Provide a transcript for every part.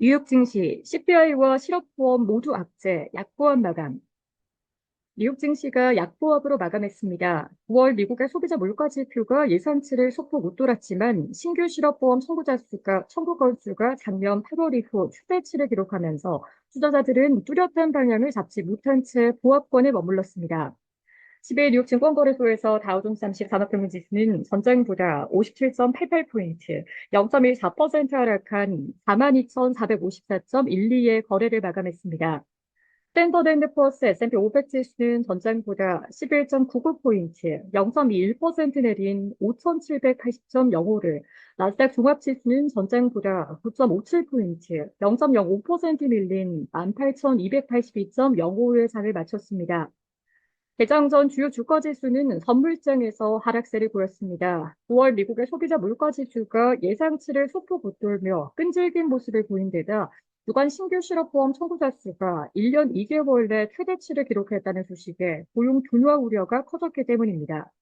뉴욕 증시, CPI와 실업보험 모두 악재, 약보험 마감. 뉴욕 증시가 약보합으로 마감했습니다. 9월 미국의 소비자 물가 지표가 예상치를 소폭 웃돌았지만 신규 실업보험 청구자 수가, 청구 건수가 작년 8월 이후 최대치를 기록하면서 투자자들은 뚜렷한 방향을 잡지 못한 채 보합권에 머물렀습니다. 10일 뉴욕 증권거래소에서 다우존스 30 산업평균 지수는 전장보다 57.88포인트, 0.14% 하락한 42,454.12의 거래를 마감했습니다. 스탠더드 앤드포어스 S&P 500 지수는 전장보다 11.99포인트, 0.21% 내린 5,780.05를, 나스닥 종합지수는 전장보다 9.57포인트, 0.05% 밀린 18,282.05의 장을 마쳤습니다. 개장 전 주요 주가 지수는 선물장에서 하락세를 보였습니다. 9월 미국의 소비자 물가 지수가 예상치를 소폭 웃돌며 끈질긴 모습을 보인 데다 주간 신규 실업보험 청구자 수가 1년 2개월 내 최대치를 기록했다는 소식에 고용 둔화 우려가 커졌기 때문입니다.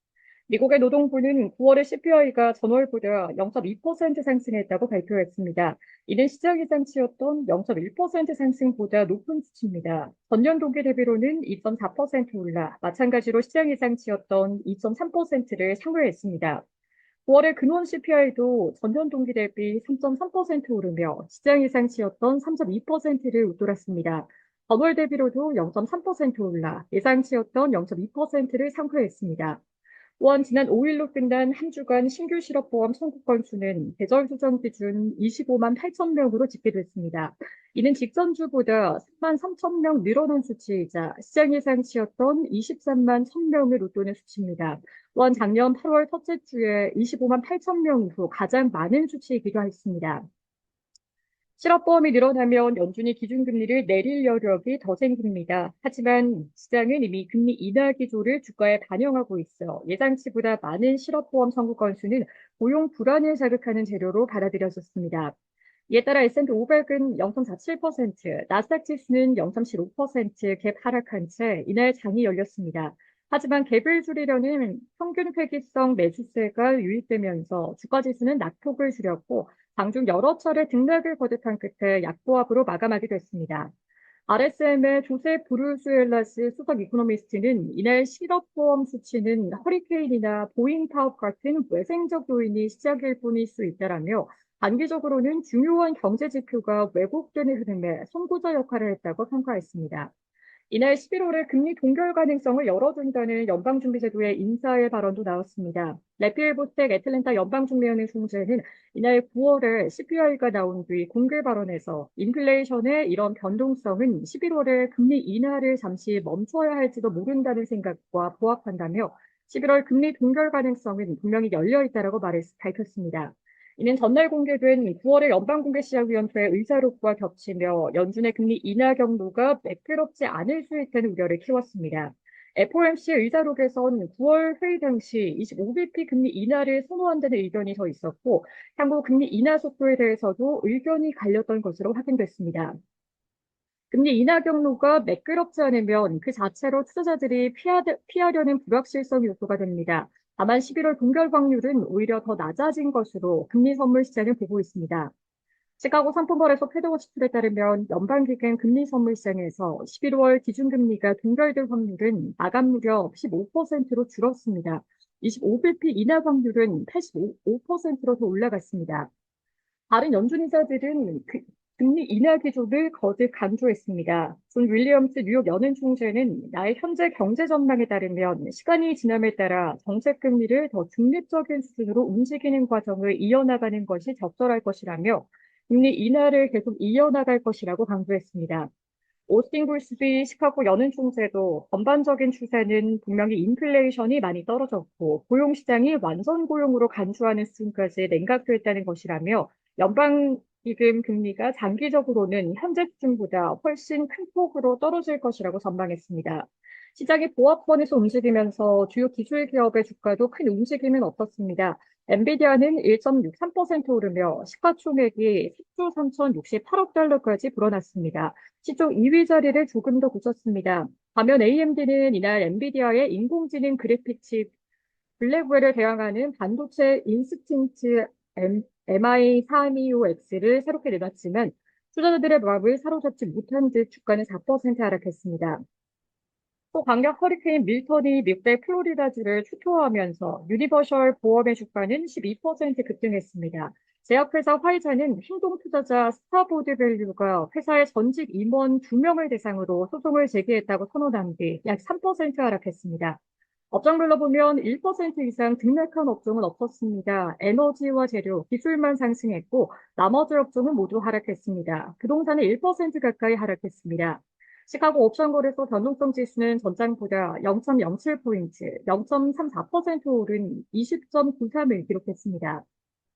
미국의 노동부는 9월의 CPI가 전월보다 0.2% 상승했다고 발표했습니다. 이는 시장 예상치였던 0.1% 상승보다 높은 수치입니다. 전년 동기 대비로는 2.4% 올라 마찬가지로 시장 예상치였던 2.3%를 상회했습니다. 9월의 근원 CPI도 전년 동기 대비 3.3% 오르며 시장 예상치였던 3.2%를 웃돌았습니다. 전월 대비로도 0.3% 올라 예상치였던 0.2%를 상회했습니다. 또한 지난 5일로 끝난 한 주간 신규 실업보험 청구 건수는 계절 조정 기준 25만 8천 명으로 집계됐습니다. 이는 직전 주보다 3만 3천 명 늘어난 수치이자 시장 예상치였던 23만 1천 명을 웃도는 수치입니다. 또한 작년 8월 첫째 주에 25만 8천 명 이후 가장 많은 수치이기도 했습니다. 실업보험이 늘어나면 연준이 기준금리를 내릴 여력이 더 생깁니다. 하지만 시장은 이미 금리 인하 기조를 주가에 반영하고 있어 예상치보다 많은 실업보험 청구 건수는 고용 불안을 자극하는 재료로 받아들여졌습니다. 이에 따라 S&P 500은 0.47%, 나스닥 지수는 0.75%갭 하락한 채 이날 장이 열렸습니다. 하지만 갭을 줄이려는 평균 회기성 매수세가 유입되면서 주가 지수는 낙폭을 줄였고 장중 여러 차례 등락을 거듭한 끝에 약보합으로 마감하게 됐습니다. RSM의 조세 브루스엘라스 수석 이코노미스트는 이날 실업보험 수치는 허리케인이나 보잉 파업 같은 외생적 요인이 시작일 뿐일 수 있다라며 단기적으로는 중요한 경제 지표가 왜곡되는 흐름에 선구자 역할을 했다고 평가했습니다. 이날 11월에 금리 동결 가능성을 열어둔다는 연방준비제도의 인사의 발언도 나왔습니다. 레필 보스텍 애틀랜타 연방준비은행 총재는 이날 9월에 CPI가 나온 뒤 공개 발언에서 인플레이션의 이런 변동성은 11월에 금리 인하를 잠시 멈춰야 할지도 모른다는 생각과 부합한다며 11월 금리 동결 가능성은 분명히 열려 있다라고 말했, 밝혔습니다. 이는 전날 공개된 9월의 연방공개시장위원회 의사록과 겹치며 연준의 금리 인하 경로가 매끄럽지 않을 수 있다는 우려를 키웠습니다. FOMC 의사록에선 9월 회의 당시 25bp 금리 인하를 선호한다는 의견이 더 있었고 향후 금리 인하 속도에 대해서도 의견이 갈렸던 것으로 확인됐습니다. 금리 인하 경로가 매끄럽지 않으면 그 자체로 투자자들이 피하, 피하려는 불확실성 요소가 됩니다. 다만 11월 동결 확률은 오히려 더 낮아진 것으로 금리 선물 시장을 보고 있습니다. 시카고 상품거래소 패드워치 툴에 따르면 연방기금 금리 선물 시장에서 11월 기준금리가 동결될 확률은 마감 무렵 15%로 줄었습니다. 25bp 인하 확률은 85%로 더 올라갔습니다. 다른 연준 인사들은 그 금리 인하 기조를 거듭 강조했습니다. 존 윌리엄스 뉴욕 연은 총재는 나의 현재 경제 전망에 따르면 시간이 지남에 따라 정책 금리를 더 중립적인 수준으로 움직이는 과정을 이어나가는 것이 적절할 것이라며 금리 인하를 계속 이어나갈 것이라고 강조했습니다. 오스틴 굴스비 시카고 연은 총재도 전반적인 추세는 분명히 인플레이션이 많이 떨어졌고 고용 시장이 완전 고용으로 간주하는 수준까지 냉각됐다는 것이라며 연방 기금 금리가 장기적으로는 현재 수준보다 훨씬 큰 폭으로 떨어질 것이라고 전망했습니다. 시장이 보합권에서 움직이면서 주요 기술 기업의 주가도 큰 움직임은 없었습니다. 엔비디아는 1.63% 오르며 시가총액이 10조 3,068억 달러까지 불어났습니다. 시총 2위 자리를 조금 더 굳혔습니다. 반면 AMD는 이날 엔비디아의 인공지능 그래픽 칩 블랙웰을 대항하는 반도체 인스틴트 MI325X를 새롭게 내놨지만 투자자들의 마음을 사로잡지 못한 듯 주가는 4% 하락했습니다. 또 강력 허리케인 밀턴이 미국의 플로리다주를 추토하면서 유니버셜 보험의 주가는 12% 급등했습니다. 제약회사 화이자는 행동투자자 스타보드밸류가 회사의 전직 임원 2명을 대상으로 소송을 제기했다고 선언한 뒤 약 3% 하락했습니다. 업종별로 보면 1% 이상 등락한 업종은 없었습니다. 에너지와 재료, 기술만 상승했고 나머지 업종은 모두 하락했습니다. 부동산은 1% 가까이 하락했습니다. 시카고 옵션 거래소 변동성 지수는 전장보다 0.07포인트, 0.34% 오른 20.93을 기록했습니다.